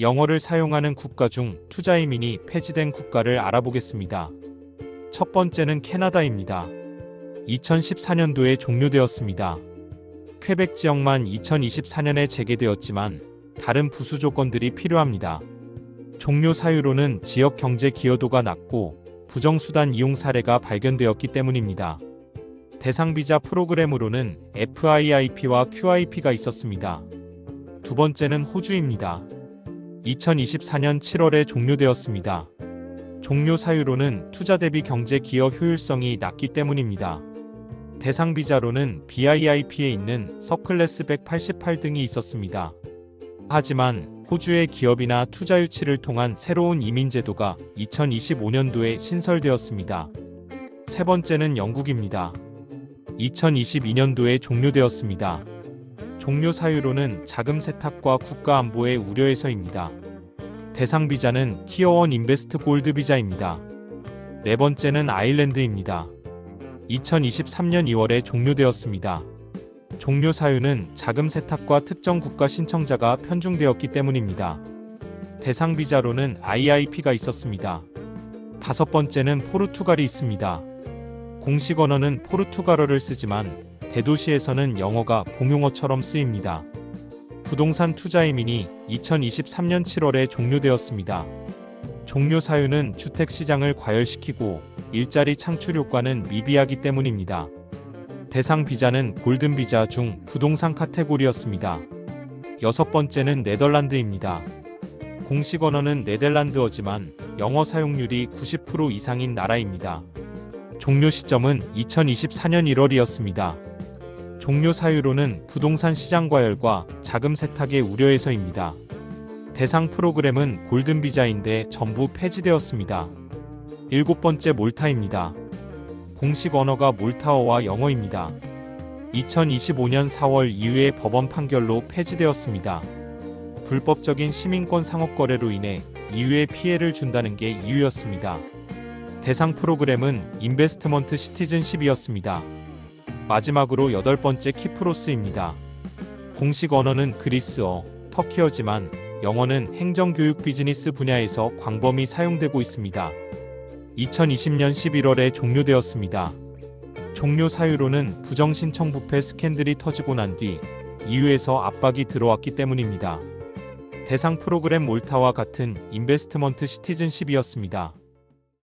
영어를 사용하는 국가 중 투자 이민이 폐지된 국가를 알아보겠습니다. 첫 번째는 캐나다입니다. 2014년도에 종료되었습니다. 퀘벡 지역만 2024년에 재개되었지만 다른 부수 조건들이 필요합니다. 종료 사유로는 지역 경제 기여도가 낮고 부정수단 이용 사례가 발견되었기 때문입니다. 대상 비자 프로그램으로는 FIIP와 QIP가 있었습니다. 두 번째는 호주입니다. 2024년 7월에 종료되었습니다. 종료 사유로는 투자 대비 경제 기여 효율성이 낮기 때문입니다. 대상 비자로는 BIIP에 있는 서클래스 188 등이 있었습니다. 하지만 호주의 기업이나 투자 유치를 통한 새로운 이민 제도가 2025년도에 신설되었습니다. 세 번째는 영국입니다. 2022년도에 종료되었습니다. 종료 사유로는 자금 세탁과 국가 안보의 우려에서입니다. 대상 비자는 티어1 인베스트 골드 비자입니다. 네 번째는 아일랜드입니다. 2023년 2월에 종료되었습니다. 종료 사유는 자금 세탁과 특정 국가 신청자가 편중되었기 때문입니다. 대상 비자로는 IIP가 있었습니다. 다섯 번째는 포르투갈이 있습니다. 공식 언어는 포르투갈어를 쓰지만 대도시에서는 영어가 공용어처럼 쓰입니다. 부동산 투자 이민이 2023년 7월에 종료되었습니다. 종료 사유는 주택 시장을 과열시키고 일자리 창출 효과는 미비하기 때문입니다. 대상 비자는 골든 비자 중 부동산 카테고리였습니다. 여섯 번째는 네덜란드입니다. 공식 언어는 네덜란드어지만 영어 사용률이 90% 이상인 나라입니다. 종료 시점은 2024년 1월이었습니다. 종료 사유로는 부동산 시장 과열과 자금 세탁의 우려에서입니다. 대상 프로그램은 골든 비자인데 전부 폐지되었습니다. 일곱 번째 몰타입니다. 공식 언어가 몰타어와 영어입니다. 2025년 4월 이후의 법원 판결로 폐지되었습니다. 불법적인 시민권 상업 거래로 인해 이후에 피해를 준다는 게 이유였습니다. 대상 프로그램은 인베스트먼트 시티즌십이었습니다. 마지막으로 여덟 번째 키프로스입니다. 공식 언어는 그리스어, 터키어지만 영어는 행정교육 비즈니스 분야에서 광범위 사용되고 있습니다. 2020년 11월에 종료되었습니다. 종료 사유로는 부정신청 부패 스캔들이 터지고 난 뒤 EU에서 압박이 들어왔기 때문입니다. 대상 프로그램 몰타와 같은 인베스트먼트 시티즌십이었습니다.